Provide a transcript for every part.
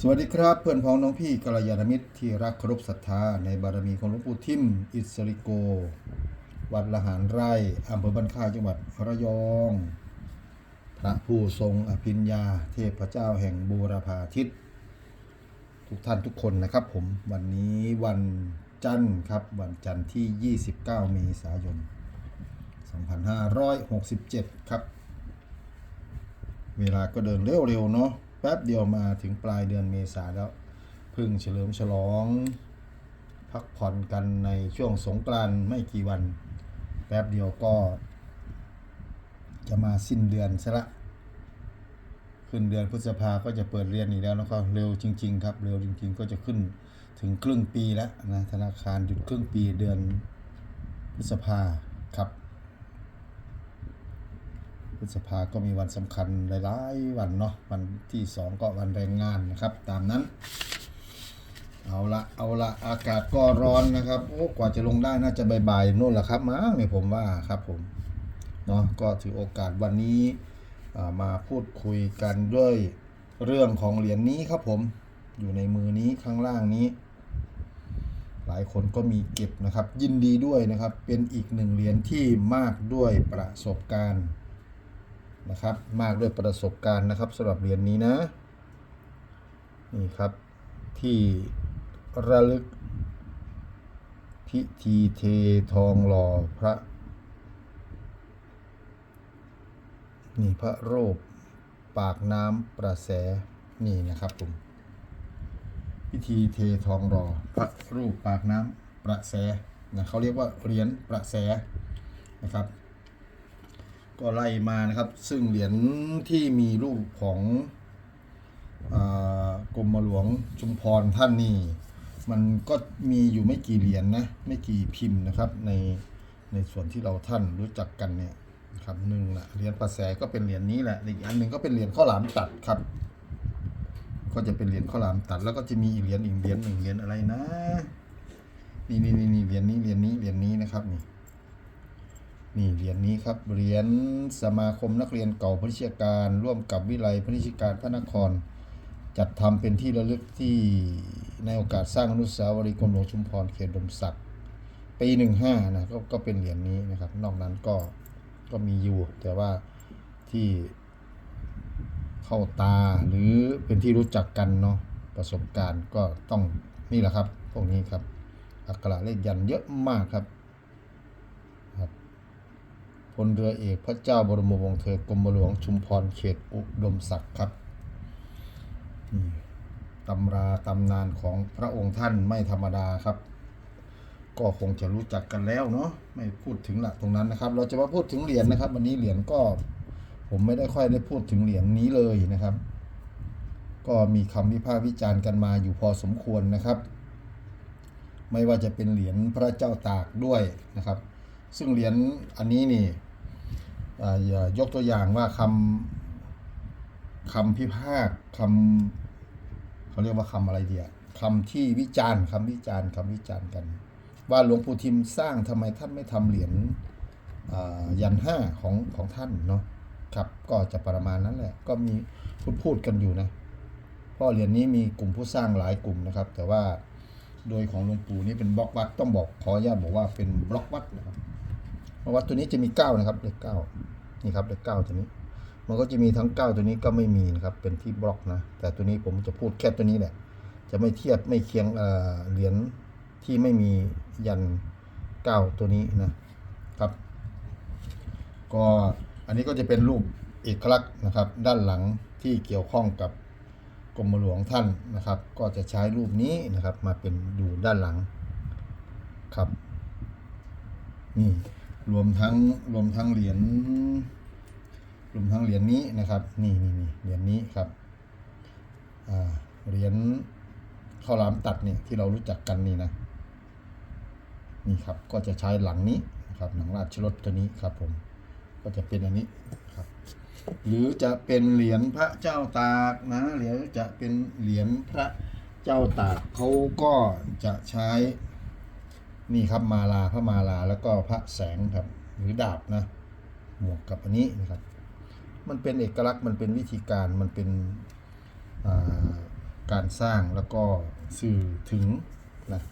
สวัสดีครับ เพื่อนพ้องน้องพี่กัลยาณมิตรที่รักเคารพศรัทธาในบารมีของหลวงปู่ทิม อิสริโก วัดละหารไร่อำเภอบ้านค่ายจังหวัดระยอง พระผู้ทรงอภิญญา เทพเจ้าแห่งบูรพาทิต ทุกท่านทุกคนนะครับผมวันนี้วันจันทร์ครับ วันจันทร์ที่ 29 เมษายน 2567 ครับ เวลาก็เดินเร็วๆเนาะ แป๊บเดียวมาถึงปลายเดือนเมษาแล้วเพึ่งเฉลิมฉลอง พักผ่อนกันในช่วงสงกรานต์ไม่กี่วัน แป๊บเดียวก็ จะมาสิ้นเดือนซะละขึ้นเดือนพฤษภาก็จะเปิดเรียนอีกแล้วแล้วก็เร็วจริง ๆ ครับ เร็วจริง ๆ ก็จะขึ้นถึงครึ่งปีแล้วนะธนาคารหยุดครึ่งปีเดือนพฤษภาครับ ฤษภาก็มีวันสำคัญหลายๆวันเนาะวันที่สองก็วันแรงงานนะครับ ตามนั้น เอาละเอาละอากาศก็ร้อนนะครับโอ้กว่าจะลงได้น่าจะบ่ายๆนู่นแหละครับมั้งเนี่ยผมว่าครับผมเนาะก็ถือโอกาสวันนี้มาพูดคุยกันด้วยเรื่องของเหรียญนี้ครับผมอยู่ในมือนี้ข้างล่างนี้ หลายคนก็มีเก็บนะครับ ยินดีด้วยนะครับ เป็นอีกหนึ่งเหรียญที่มากด้วยประสบการณ์ นะครับ มากด้วยประสบการณ์นะครับสำหรับเหรียญนี้นะ นี่ครับ ที่ระลึก พิธีเททองหล่อพระ นี่พระโรูปปากน้ำประแส นี่นะครับผมพิธีเททองหล่อพระรูปปากน้ำประแสนะเขาเรียกว่าเหรียญประแสนะครับ ก็ไล่มานะครับ ซึ่งเหรียญที่มีรูปของอกรมหลวงชุมพรท่านนี่มันก็มีอยู่ไม่กี่เหรียญนะไม่กี่พิมพ์นะครับ ในในส่วนที่เราท่านรู้จักกันเนี่ยนะครับหนึ่งละเหรียญประแสก็เป็นเหรียญนี้แหละอีกอันหนึ่งก็เป็นเหรียญข้าวหลามตัดครับ ก็จะเป็นเหรียญข้าวหลามตัด แล้วก็จะมีอีกเหรียญอีกเหรียญหนึ่งเหรียญอะไรนะ นี่นี่นี่เหรียญนี้เหรียญนี้เหรียญนี้นะครับนี่ นี่เหรียญนี้ครับเหรียญสมาคมนักเรียนเก่าพนิชยการ ร่วมกับวิไลพนิชยการพระนคร จัดทำเป็นที่ระลึกที่ในโอกาสสร้างอนุสาวรีย์กรมหลวงชุมพรเขตดมศักดิ์ปีหนึ่งห้านะก็ก็เป็นเหรียญนี้นะครับ นอกนั้นก็ก็มีอยู่ แต่ว่าที่เข้าตาหรือเป็นที่รู้จักกันเนาะประสบการณ์ก็ต้องนี่แหละครับ พวกนี้ครับ อักขระเลขยันเยอะมากครับ พลเรือเอกพระเจ้าบรมวงศ์เธอกรมหลวงชุมพรเขตอุดมศักดิ์ครับตำราตำนานของพระองค์ท่านไม่ธรรมดาครับ ก็คงจะรู้จักกันแล้วเนาะไม่พูดถึงละตรงนั้นนะครับ เราจะมาพูดถึงเหรียญนะครับ วันนี้เหรียญก็ผมไม่ได้ค่อยได้พูดถึงเหรียญนี้เลยนะครับ ก็มีคำวิพากษ์วิจารณ์กันมาอยู่พอสมควรนะครับ ไม่ว่าจะเป็นเหรียญพระเจ้าตากด้วยนะครับ ซึ่งเหรียญอันนี้นี่ ย่ายกตัวอย่างว่าคำคำพิพากษ์คำเขาเรียกว่าคำอะไรเดียคำที่วิจารณ์คำวิจารณ์คำวิจารณ์กัน ว่าหลวงปู่ทิมสร้างทำไมท่านไม่ทำเหรียญยันห้าของของท่านเนาะครับก็จะประมาณนั้นแหละ ก็มีพูดพูดกันอยู่นะเพราะเหรียญนี้มีกลุ่มผู้สร้างหลายกลุ่มนะครับ แต่ว่าโดยของหลวงปู่นี่เป็นบล็อกวัดต้องบอกขออนุญาตบอกว่าเป็นบล็อกวัดนะครับ วัดตัวนี้จะมีเก้านะครับเลขเก้านี่ครับเลขเก้าตัวนี้ มันก็จะมีทั้งเก้าตัวนี้ก็ไม่มีนะครับเป็นที่บล็อกนะ แต่ตัวนี้ผมจะพูดแค่ตัวนี้แหละจะไม่เทียบไม่เคียงเหรียญที่ไม่มียันเก้าตัวนี้นะครับ ก็อันนี้ก็จะเป็นรูปเอกลักษณ์นะครับ ด้านหลังที่เกี่ยวข้องกับกรมหลวงท่านนะครับ ก็จะใช้รูปนี้นะครับ มาเป็นอยู่ด้านหลังครับนี่ รวมทั้งรวมทั้งเหรียญรวมทั้งเหรียญนี้นะครับ นี่นี่นี่เหรียญนี้ครับเหรียญข้าวหลามตัดเนี่ยที่เรารู้จักกันนี่นะนี่ครับก็จะใช้หลังนี้นะครับหนังราชรถตัวนี้ครับผมก็จะเป็นอันนี้ครับ หรือจะเป็นเหรียญพระเจ้าตากนะหรือจะเป็นเหรียญพระเจ้าตากเขาก็จะใช้ นี่ครับมาลาพระมาลาแล้วก็พระแสงครับหรือดาบนะหมวกกับอันนี้นะครับ มันเป็นเอกลักษณ์มันเป็นวิธีการมันเป็นาการสร้างแล้วก็สื่อถึงนะ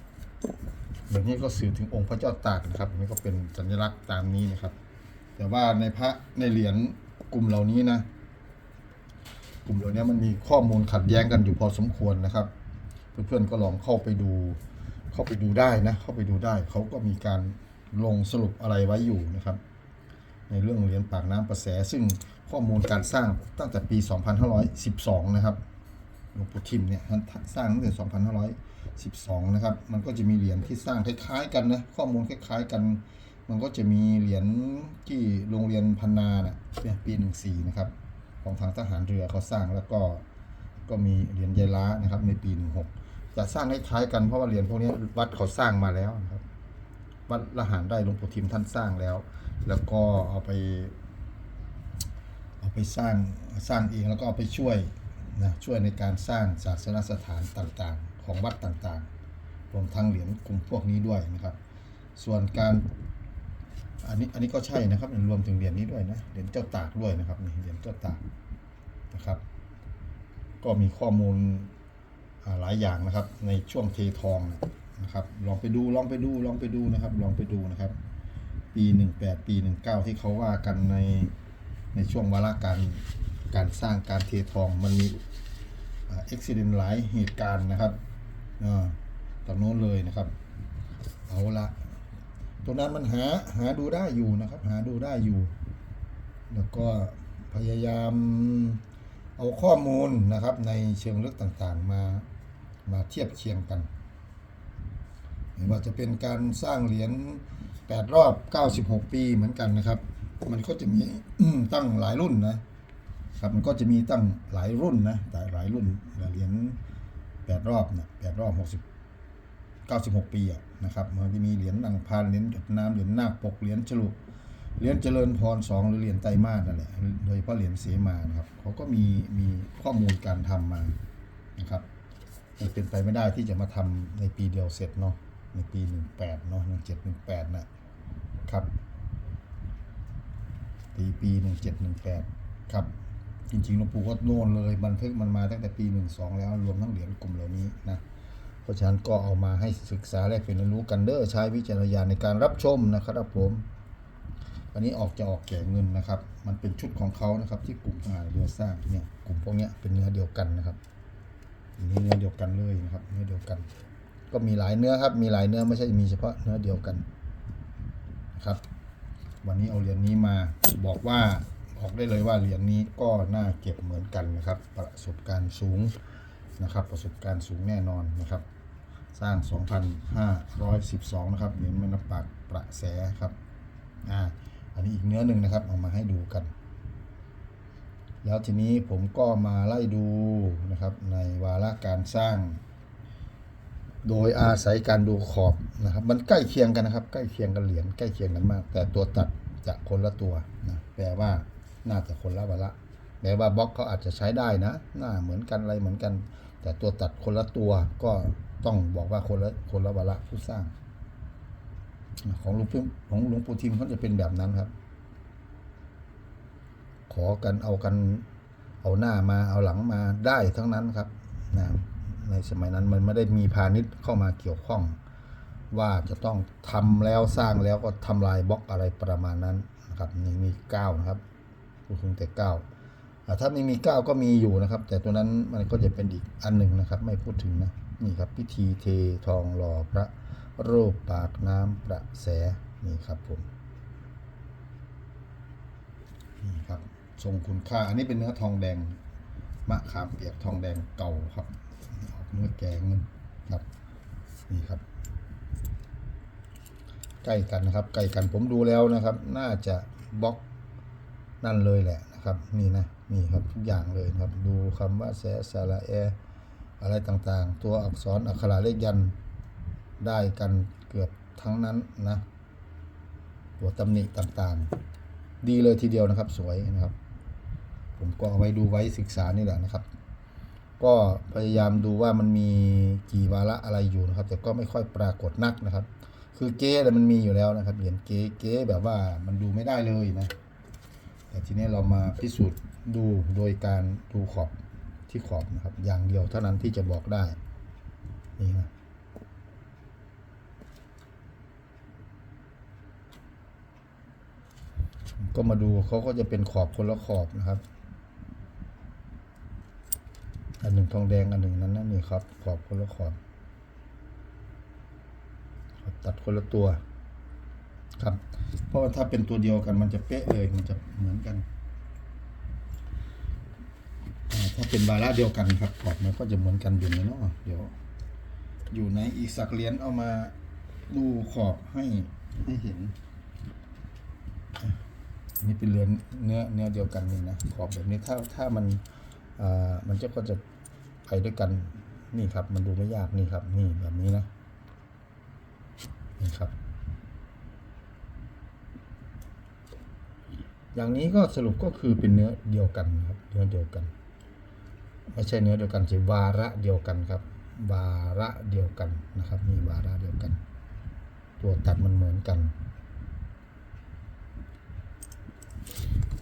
อย่างนี้ก็สื่อถึงองค์พระเจ้าตากนะครับนนี่ก็เป็นสัญลักษณ์ตามนี้นะครับ แต่ว่าในพระในเหรียญกลุ่มเหล่านี้นะ กลุ่มเหล่านี้มันมีข้อมูลขัดแย้งกันอยู่พอสมควรนะครับ เพื่อนๆก็ลองเข้าไปดู เข้าไปดูได้นะ เข้าไปดูได้ เขาก็มีการลงสรุปอะไรไว้อยู่นะครับ ในเรื่องเหรียญปากน้ำประแส ซึ่งข้อมูลการสร้างตั้งแต่ปี 2512 นะครับหลวงปู่ทิมเนี่ยสร้างตั้งแต่ 2512 นะครับ มันก็จะมีเหรียญที่สร้างคล้ายๆกันนะ ข้อมูลคล้ายๆกัน มันก็จะมีเหรียญที่โรงเรียนพันนาเนี่ยปี 14 นะครับ ของทางทหารเรือเขาสร้างแล้วก็ก็มีเหรียญยายล้านะครับในปี 16 จะสร้างคล้ายๆกันเพราะว่าเหรียญพวกนี้วัดเขาสร้างมาแล้วนะครับ วัดละหารได้หลวงปู่ทิมท่านสร้างแล้ว แล้วก็เอาไป เอาไปสร้างสร้างเองแล้วก็เอาไปช่วยนะช่วยในการสร้างศาสนสถานต่างๆ ของวัดต่างๆรวมทั้งเหรียญกลุ่มพวกนี้ด้วยนะครับ ส่วนการอันนี้อันนี้ก็ใช่นะครับรวมถึงเหรียญนี้ด้วยนะเหรียญเจ้าตากด้วยนะครับนี่เหรียญเจ้าตากนะครับ ก็มีข้อมูล หลายอย่างนะครับ ในช่วงเททองนะครับ ลองไปดูลองไปดูลองไปดูนะครับ ลองไปดูนะครับ ปีหนึ่งแปดปีหนึ่งเก้าที่เขาว่ากันในในช่วงวาระการการสร้างการเททองมันมีอุบิเหตุหลายเหตุการณ์นะครับอ่าตอนโน้นเลยนะครับ เอาละตรงนั้นมันหาหาดูได้อยู่นะครับ หาดูได้อยู่ แล้วก็พยายามเอาข้อมูลนะครับในเชิงลึกต่างๆมา มาเทียบเคียงกันไม่ว่าจะเป็นการสร้างเหรียญ8รอบ 96 ปีเหมือนกันนะครับ มันก็จะมีตั้งหลายรุ่นนะครับมันก็จะมีตั้งหลายรุ่นนะแต่หลายรุ่นเหรียญ8รอบนะ8รอบ60 96 ปีอะนะครับมันจะมีเหรียญนางพานเหรียญหยดน้ำเหรียญนาคปกเหรียญฉลุเหรียญเจริญพรสองหรือเหรียญไตรมาสนั่นแหละโดยเฉพาะเหรียญเสมานะครับเขาก็มีมีข้อมูลการทำมานะครับ มันเป็นไปไม่ได้ที่จะมาทำในปีเดียวเสร็จเนาะในปีหนึ่งแปดเนาะหนึ่งเจ็ดหนึ่งแปดนะครับปีปีหนึ่งเจ็ดหนึ่งแปดครับ จริงๆหลวงปู่ก็โน่นเลย บันทึกมันมาตั้งแต่ปีหนึ่งสองแล้วรวมทั้งเหรียญกลุ่มเหล่านี้นะเพราะฉะนั้นก็เอามาให้ศึกษาและเรียนรู้กันเด้อใช้วิจารณญาณในการรับชมนะครับผมอันนี้ออกจะออกแก่เงินนะครับ มันเป็นชุดของเขานะครับ ที่กลุ่มทหารเรือสร้างเนี่ยกลุ่มพวกนี้เป็นเนื้อเดียวกันนะครับ นี้เนื้อเดียวกันเลยนะครับ เนื้อเดียวกัน ก็มีหลายเนื้อครับ มีหลายเนื้อไม่ใช่มีเฉพาะเนื้อเดียวกันนะครับ วันนี้เอาเหรียญนี้มาบอกว่าบอกได้เลยว่าเหรียญนี้ก็น่าเก็บเหมือนกันนะครับ ประสบการณ์สูงนะครับ ประสบการณ์สูงแน่นอนนะครับ สร้าง 2,512 นะครับเหรียญแม่น้ำปากประแสครับอ่าอันนี้อีกเนื้อหนึ่งนะครับเอามาให้ดูกัน แล้วทีนี้ผมก็มาไล่ดูนะครับในวาระการสร้าง โดยอาศัยการดูขอบนะครับ มันใกล้เคียงกันนะครับ ใกล้เคียงกันเหรียญใกล้เคียงกันมาก แต่ตัวตัดจะคนละตัวนะแปลว่าน่าจะคนละวาระแม้ว่าบล็อกเขาอาจจะใช้ได้นะหน้าเหมือนกันอะไรเหมือนกัน แต่ตัวตัดคนละตัวก็ต้องบอกว่าคนละคนละวาระผู้สร้าง ของหลวงปู่ของหลวงปู่ทิมเขาจะเป็นแบบนั้นครับ ขอกันเอากันเอาหน้ามาเอาหลังมาได้ทั้งนั้นครับนะในสมัยนั้นมันไม่ได้มีพาณิชย์เข้ามาเกี่ยวข้อง ว่าจะต้องทำแล้วสร้างแล้วก็ทำลายบล็อกอะไรประมาณนั้นนะครับนี่มีเก้านะครับพูดถึงแต่เก้าถ้าไม่มีเก้าก็มีอยู่นะครับ แต่ตัวนั้นมันก็จะเป็นอีกอันหนึ่งนะครับ ไม่พูดถึงนะนี่ครับพิธีเททองหล่อพระรูปปากน้ำประแสนี่ครับผมนี่ครับ ทรงคุณค่า อันนี้เป็นเนื้อทองแดง มะขามเปียกทองแดงเก่าครับออกเนื้อแกงเงินครับนี่ครับ ใกล้กันนะครับ ใกล้กันผมดูแล้วนะครับ น่าจะบล็อกนั่นเลยแหละนะครับ นี่นะนี่ครับทุกอย่างเลยครับ ดูคำว่าแสสาระแออะไรต่างๆ ตัวอักษรอักขระเลขยันได้กันเกือบทั้งนั้นนะตัวตำหนิต่างๆ ดีเลยทีเดียวนะครับ สวยนะครับ ผมก็เอาไว้ดูไว้ศึกษานี่แหละนะครับ ก็พยายามดูว่ามันมีกี่วาระอะไรอยู่นะครับ แต่ก็ไม่ค่อยปรากฏนักนะครับ คือเก๊แต่มันมีอยู่แล้วนะครับเหรียญเก๊เก๊แบบว่ามันดูไม่ได้เลยนะแต่ทีนี้เรามาพิสูจน์ดูโดยการดูขอบที่ขอบนะครับ อย่างเดียวเท่านั้นที่จะบอกได้นี่นะก็มาดูเขาก็จะเป็นขอบคนละขอบนะครับ อันหนึ่งทองแดงอันหนึ่งนั้นนั่นนี่ครับ ขอบคนละขอบขอบตัดคนละตัว ครับ เพราะว่าถ้าเป็นตัวเดียวกันมันจะเป๊ะเลยมันจะเหมือนกัน ถ้าเป็นบาระเดียวกันครับขอบมันก็จะเหมือนกันอยู่ในเนาะเดี๋ยว อยู่ในอีกสักเหรียญเอามาดูขอบให้ให้เห็นนี่เป็นเรียญเนื้อเนื้อเดียวกันนี่นะขอบแบบนี้ถ้าถ้ามันอ่ามันจะก็จะ ไปด้วยกัน นี่ครับ มันดูไม่ยากนี่ครับ นี่แบบนี้นะ นี่ครับ อย่างนี้ก็สรุปก็คือเป็นเนื้อเดียวกันครับ เนื้อเดียวกัน ไม่ใช่เนื้อเดียวกันสิวาระเดียวกันครับ วาระเดียวกันนะครับนี่วาระเดียวกัน ตัวตัดมันเหมือนกัน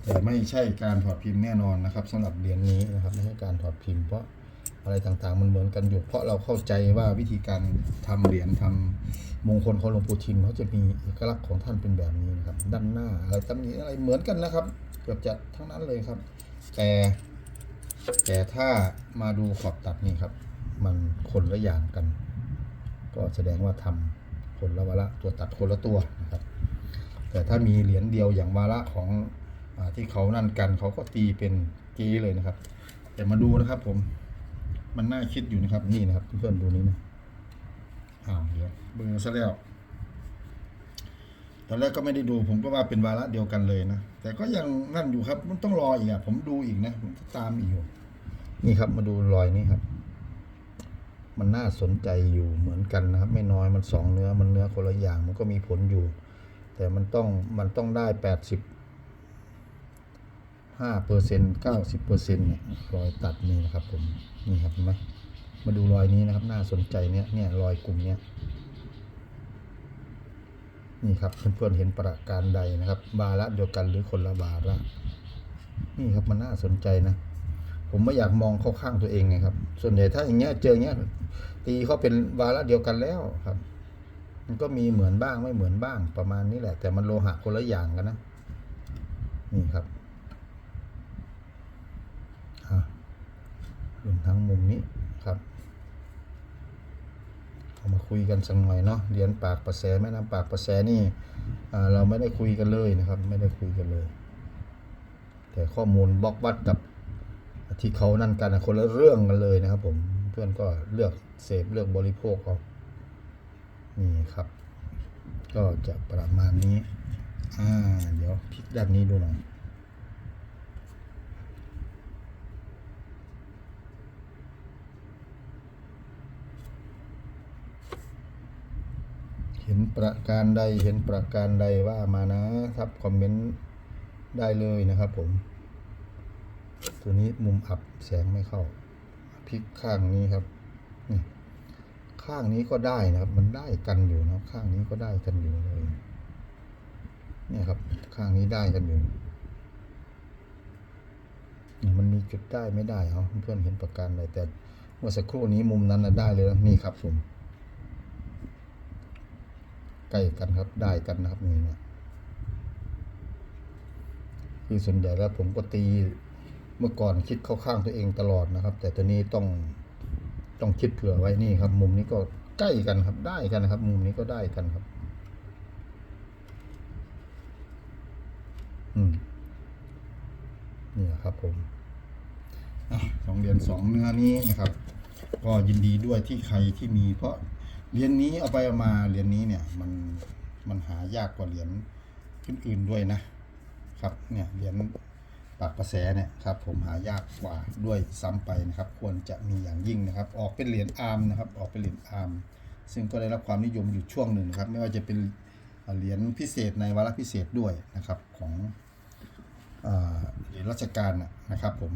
แต่ไม่ใช่การถอดพิมพ์แน่นอนนะครับสำหรับเหรียญนี้นะครับ ไม่ใช่การถอดพิมพ์เพราะ อะไรต่างๆ มันเหมือนกันอยู่ เพราะเราเข้าใจว่าวิธีการทำเหรียญทำมงคลของหลวงปู่ทิมเขาจะมีเอกลักษณ์ของท่านเป็นแบบนี้นะครับ ด้านหน้าอะไรตำหนิอะไรเหมือนกันนะครับ เกือบจะทั้งนั้นเลยครับ แต่แต่ถ้ามาดูขอบตัดนี่ครับ มันคนละอย่างกัน ก็แสดงว่าทำคนละวาระตัวตัดคนละตัวนะครับ แต่ถ้ามีเหรียญเดียวอย่างวาระของอที่เขานั่นกันเขาก็ตีเป็นกีเลยนะครับ แต่มาดูนะครับผม มันน่าคิดอยู่นะครับ นี่นะครับเพื่อนๆดูนี้นะอ้าวเดี๋ยวเบิ่งซะแล้วตอนแรกก็ไม่ได้ดู ผมก็ว่าเป็นวาระเดียวกันเลยนะ แต่ก็ยังนั่นอยู่ครับ มันต้องรออีกอะ ผมดูอีกนะผมตามอีกอยู่ นี่ครับมาดูรอยนี้ครับ มันน่าสนใจอยู่เหมือนกันนะครับ ไม่น้อยมันสองเนื้อมันเนื้อคนละอย่างมันก็มีผลอยู่ แต่มันต้องมันต้องได้แปดสิบ ห้าเปอร์เซ็นต์เก้าสิบเปอร์เซ็นต์เนี่ยรอยตัดนี่นะครับผมนี่ครับเห็นไหมมาดูรอยนี้นะครับ น่าสนใจเนี่ยเนี่ยรอยกลุ่มเนี้ยนี่ครับเพื่อนๆเห็นประการใดนะครับ บาระเดียวกันหรือคนละบาระนี่ครับมันน่าสนใจนะ ผมไม่อยากมองเข้าข้างตัวเองไงครับ ส่วนใหญ่ถ้าอย่างเงี้ยเจอเงี้ยตีเขาเป็นวาระเดียวกันแล้วครับ มันก็มีเหมือนบ้างไม่เหมือนบ้างประมาณนี้แหละ แต่มันโลหะคนละอย่างกันนะ นี่ครับอะ รวมทั้งมุมนี้ครับเอามาคุยกันสักหน่อยเนาะเหรียญปากประแสแม่น้ำปากประแสนี่เราไม่ได้คุยกันเลยนะครับ ไม่ได้คุยกันเลย แต่ข้อมูลบล็อกวัดกับที่เขานั่นกันคนละเรื่องกันเลยนะครับผมเพื่อนก็เลือกเสพเลือกบริโภคเอานี่ครับ ก็จะประมาณนี้อ่าเดี๋ยวพลิกด้านนี้ดูหน่อย ห็นประการใดเห็นประการใดว่ามานะครับคอมเมนต์ได้เลยนะครับผม ตัวนี้มุมอับแสงไม่เข้าพลิกข้างนี้ครับนี่ข้างนี้ก็ได้นะครับ มันได้กันอยู่นะข้างนี้ก็ได้กันอยู่เลยเนี่ยครับ ข้างนี้ได้กันอยู่มันมีจุดได้ไม่ได้เอเพื่อนเห็นประการใดแต่เมื่อสักครู่นี้มุมนั้นนะได้เลยนะนี่ครับผม ใกล้กันครับได้กันนะครับนี่นะคือส่วนใหญ่แล้วผมก็ตีเมื่อก่อนคิดเข้าข้างตัวเองตลอดนะครับ แต่ตัวนี้ต้องต้องคิดเผื่อไว้นี่ครับ มุมนี้ก็ใกล้กันครับได้กันนะครับ มุมนี้ก็ได้กันครับ อืมนี่ครับผมอสองเหรียญสองเนื้อนี้นะครับ ก็ยินดีด้วยที่ใครที่มีเพราะ เหรียญนี้เอาไปเอามาเหรียญนี้เนี่ยมันมันหายากกว่าเหรียญอื่นๆด้วยนะครับเนี่ยเหรียญปากกระแสเนี่ยครับผมหายากกว่าด้วยซ้ำไปนะครับ ควรจะมีอย่างยิ่งนะครับ ออกเป็นเหรียญอาร์มนะครับ ออกเป็นเหรียญอาร์มซึ่งก็ได้รับความนิยมอยู่ช่วงหนึ่งนะครับ ไม่ว่าจะเป็นเหรียญพิเศษในวาระพิเศษด้วยนะครับของอาเหรียญราชการนะนะครับผม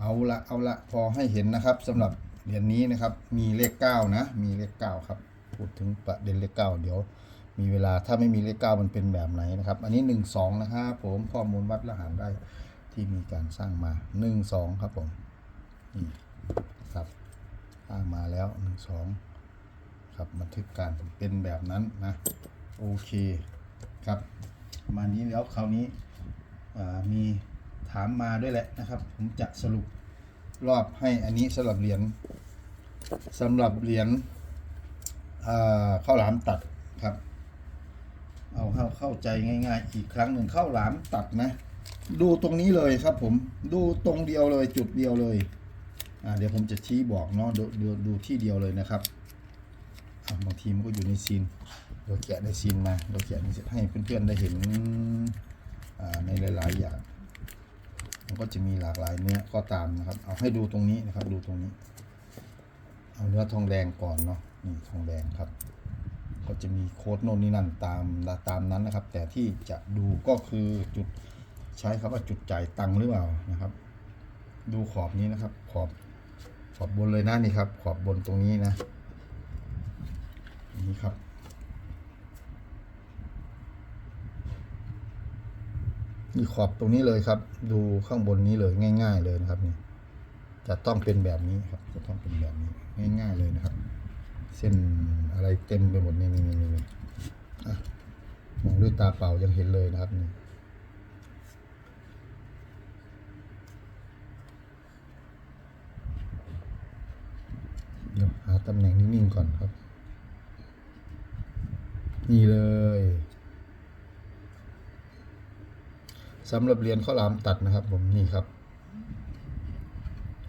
เอาละเอาละพอให้เห็นนะครับสำหรับเหรียญนี้นะครับมีเลขเก้านะ มีเลขเก้าครับ พูดถึงประเด็นเลขเก้าเดี๋ยว มีเวลาถ้าไม่มีเลขเก้ามันเป็นแบบไหนนะครับ อันนี้หนึ่งสองนะครับผมข้อมูลวัดรหัสได้ที่มีการสร้างมาหนึ่งสองครับผมนี่ครับอ้างมาแล้วหนึ่งสองครับบันทึกการเป็นแบบนั้นนะโอเคครับมานี้แล้วคราวนี้มีถามมาด้วยแหละนะครับ ผมจะสรุปรอบให้อันนี้สำหรับเหรียญสำหรับเหรียญ ข้าวหลามตัดครับ เอาเข้าเข้าใจง่าย ๆ อีกครั้งหนึ่งข้าวหลามตัดนะ ดูตรงนี้เลยครับผมดูตรงเดียวเลยจุดเดียวเลยเดี๋ยวผมจะชี้บอกเนาะดูดูดูที่เดียวเลยนะครับบางทีมันก็อยู่ในซีนเดี๋ยวแกะในซีนมาเดี๋ยวแกะในให้เพื่อนๆได้เห็นในหลายๆอย่างมันก็จะมีหลากหลายเนื้อก็ตามนะครับ เอาให้ดูตรงนี้นะครับ ดูตรงนี้ เอาเนื้อทองแดงก่อนเนาะ นี่ทองแดงครับ ก็จะมีโค้ดโน่นนี่นั่นตามตามนั้นนะครับ แต่ที่จะดูก็คือจุดใช้คำว่าจุดจ่ายตังค์หรือเปล่านะครับ ดูขอบนี้นะครับ ขอบขอบบนเลยนะนี่ครับ ขอบบนตรงนี้นะ นี่ครับนี่ขอบตรงนี้เลยครับ ดูข้างบนนี้เลยง่าย ๆ เลยนะครับนี่จะต้องเป็นแบบนี้ครับ จะต้องเป็นแบบนี้ง่าย ๆเลยนะครับ เส้นอะไรเต็มไปหมดนี่นี่นี่นี่มองด้วยตาเปล่ายังเห็นเลยนะครับนี่เดี๋ยวหาตำแหน่งนิ่งๆก่อนครับ นี่เลยสำหรับเรียนข้าวหลามตัดนะครับ ผมนี่ครับ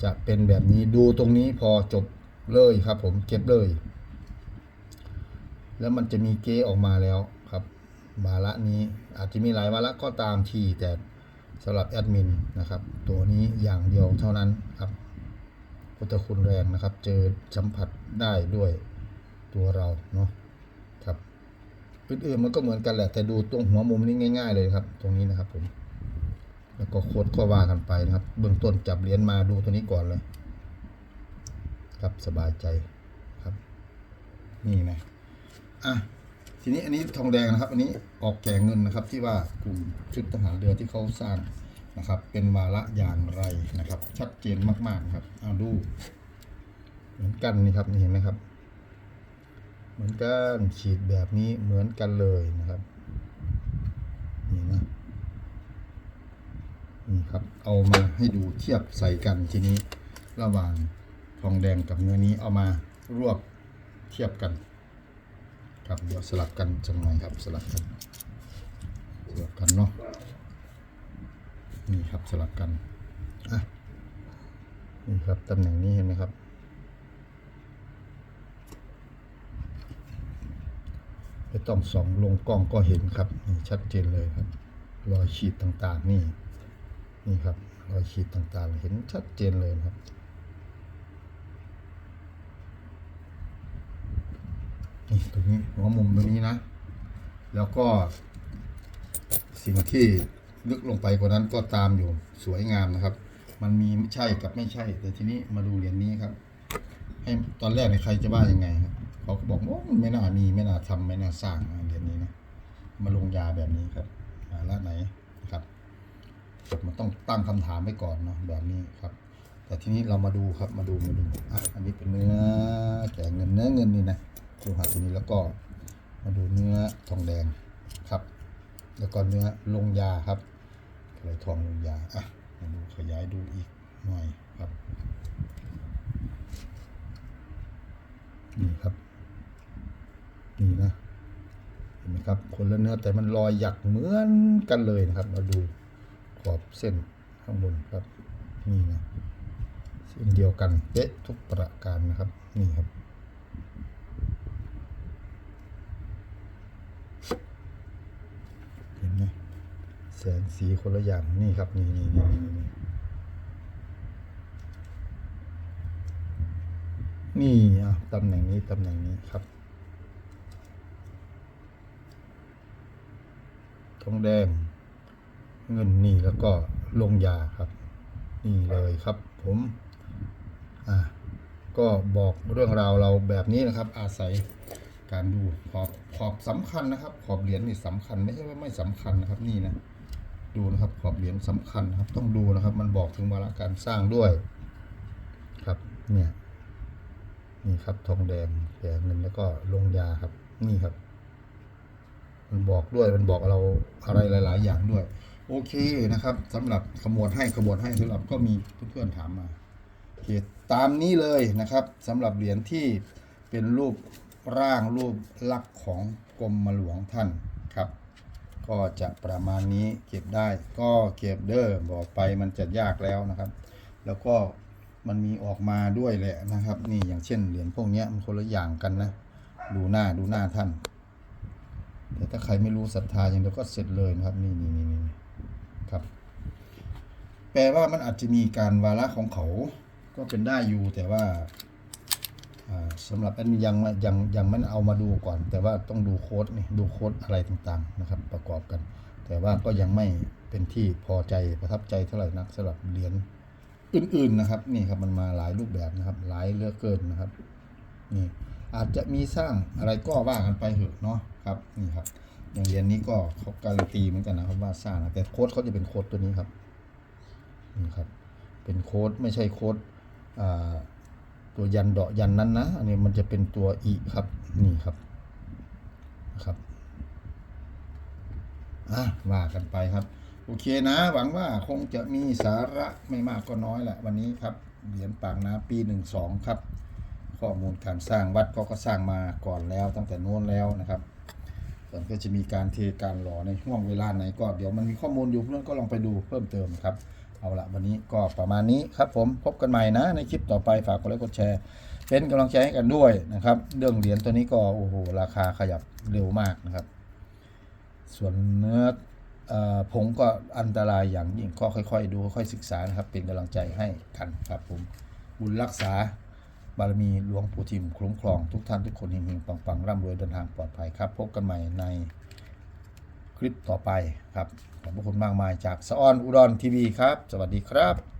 จะเป็นแบบนี้ดูตรงนี้พอจบเลยครับ ผมเก็บเลย แล้วมันจะมีเกออกมาแล้วครับวาระนี้อาจจะมีหลายวาระก็ตามทีแต่สำหรับแอดมินนะครับ ตัวนี้อย่างเดียวเท่านั้นครับพุทธคุณแรงนะครับ เจอสัมผัสได้ด้วยตัวเราเนาะครับอื่นๆมันก็เหมือนกันแหละแต่ดูตรงหัวมุมนี้ง่าย ๆ เลยครับ ตรงนี้นะครับผมแล้วก็โคดก็ว่ากันไปนะครับ เบื้องต้นจับเหรียญมาดูตัวนี้ก่อนเลย ครับสบายใจครับ นี่นะ อะทีนี้อันนี้ทองแดงนะครับ อันนี้ออกแก่เงินนะครับ ที่ว่ากลุ่มชุดทหารเรือที่เขาสร้างนะครับ เป็นวาระอย่างไรนะครับ ชัดเจนมาก ๆครับเอาดู เหมือนกันนี่ครับนี่เห็นไหมครับ เหมือนกันขีดแบบนี้เหมือนกันเลยนะครับนี่นะนี่ครับ เอามาให้ดูเทียบใส่กันทีนี้ ระหว่างทองแดงกับเนื้อนี้เอามารวบเทียบกัน ครับเดี๋ยวสลับกันจังหน่อยครับสลับกันสลับกันเนาะนี่ครับสลับกันอะนี่ครับตำแหน่งนี้เห็นไหมครับไม่ต้องส่องลงกล้องก็เห็นครับนี่ชัดเจนเลยครับรอยขีดต่างๆนี่นี่ครับรอยขีดต่างๆ เห็นชัดเจนเลยนะครับ นี่ตรงนี้หัวมุมตรงนี้นะ แล้วก็ สิ่งที่ลึกลงไปกว่านั้นก็ตามอยู่สวยงามนะครับ มันมีไม่ใช่กับไม่ใช่ แต่ทีนี้มาดูเหรียญนี้ครับ ให้ตอนแรกในใครจะว่ายังไงครับเขาก็บอกว่ามันไม่น่ามีไม่น่าทำไม่น่าสร้างเหรียญนี้นะมาลงยาแบบนี้ครับอ่าละไหนนะครับมันต้องตั้งคำถามไว้ก่อนเนาะแบบนี้ครับ แต่ทีนี้เรามาดูครับมาดูมาดูอะอันนี้เป็นเนื้อแกะเงินเนื้อเงินนี่นะ ดูหาตัวนี้แล้วก็มาดูเนื้อทองแดงครับ แล้วก็เนื้อลงยาครับอะไรทองลงยาอะมาดูขยายดูอีกหน่อยครับนี่ครับนี่นะเห็นไหมครับ คนละเนื้อแต่มันรอยหยักเหมือนกันเลยนะครับ มาดูขอบเส้นข้างบนครับนี่นะเส้นเดียวกันเป๊ะทุกประการนะครับนี่ครับ เห็นไหมแสงสีคนละอย่างนี่ครับนี่นี่นี่นี่นี่นี่อะตำแหน่งนี้ตำแหน่งนี้ครับทองแดง เงินนี่แล้วก็ลงยาครับ นี่เลยครับผมอะก็บอกเรื่องราวเราแบบนี้นะครับ อาศัยการดูขอบขอบสำคัญนะครับ ขอบเหรียญนี่สำคัญไม่ใช่ว่าไม่สำคัญนะครับนี่นะ ดูนะครับขอบเหรียญสำคัญนะครับต้องดูนะครับ มันบอกถึงวาระการสร้างด้วย ครับเนี่ยนี่ครับทองแดงแดงเงินแล้วก็ลงยาครับ นี่ครับ มันบอกด้วยมันบอกเราอะไรหลาย ๆ อย่างด้วย โอเคนะครับสำหรับขมวดให้ขมวดให้สำหรับก็มีเพื่อนๆถามมาโอเคตามนี้เลยนะครับสำหรับเหรียญที่เป็นรูปร่างรูปลักษณ์ของกรมหลวงท่าน ก็จะประมาณนี้เก็บได้ก็เก็บเด้อบอกไปมันจะยากแล้วนะครับ แล้วก็มันมีออกมาด้วยแหละนะครับ นี่อย่างเช่นเหรียญพวกนี้มันคนละอย่างกันนะ ดูหน้าดูหน้าท่านแต่ถ้าใครไม่รู้ศรัทธาอย่างเดียวก็เสร็จเลยนะครับนี่นี่นี่นี่ครับ แปลว่ามันอาจจะมีการวาระของเขาก็เป็นได้อยู่แต่ว่า สำหรับอันนี้ยังยังยังไม่เอามาดูก่อน แต่ว่าต้องดูโค้ดนี่ดูโค้ดอะไรต่างๆนะครับ ประกอบกัน แต่ว่าก็ยังไม่เป็นที่พอใจประทับใจเท่าไหร่นักสำหรับเหรียญอื่นๆนะครับนี่ครับมันมาหลายรูปแบบนะครับ หลายเลือกเกินนะครับนี่อาจจะมีสร้างอะไรก็ว่ากันไปเถอะเนาะครับนี่ครับ อย่างเหรียญนี้ก็เขาการันตีเหมือนกันนะครับว่าสร้างนะแต่โค้ดเขาจะเป็นโค้ดตัวนี้ครับนี่ครับเป็นโค้ดไม่ใช่โค้ดอ่า ตัวยันเดาะยันนั้นนะ อันนี้มันจะเป็นตัวอีครับ นี่ครับนะครับอะว่ากันไปครับ โอเคนะ หวังว่าคงจะมีสาระไม่มากก็น้อยแหละ วันนี้ครับเหรียญปากน้ำปีหนึ่งสองครับ ข้อมูลการสร้างวัดก็ก็สร้างมาก่อนแล้วตั้งแต่โน้นแล้วนะครับส่วนก็จะมีการเทการหล่อในห่วงเวลาไหนก็เดี๋ยวมันมีข้อมูลอยู่เพื่อนก็ลองไปดูเพิ่มเติมครับ เอาละวันนี้ก็ประมาณนี้ครับผมพบกันใหม่นะ ในคลิปต่อไปฝากกดไลค์กดแชร์ เป็นกำลังใจให้กันด้วยนะครับ เรื่องเหรียญตัวนี้ก็โอ้โหราคาขยับเร็วมากนะครับ ส่วนเนื้ออผงก็อันตรายอย่างยิ่งก็ค่อยๆ ดูค่อยๆศึกษานะครับ เป็นกำลังใจให้กันครับผมบุญรักษาบารมีหลวงปู่ทิมคุ้มครองทุกท่านทุกคนเฮงๆปังๆร่ำรวยเดินทางปลอดภัยครับ พบกันใหม่ใน คลิปต่อไปครับขอบพระคุณมากมายจากสออนอุดรทีวีครับ สวัสดีครับ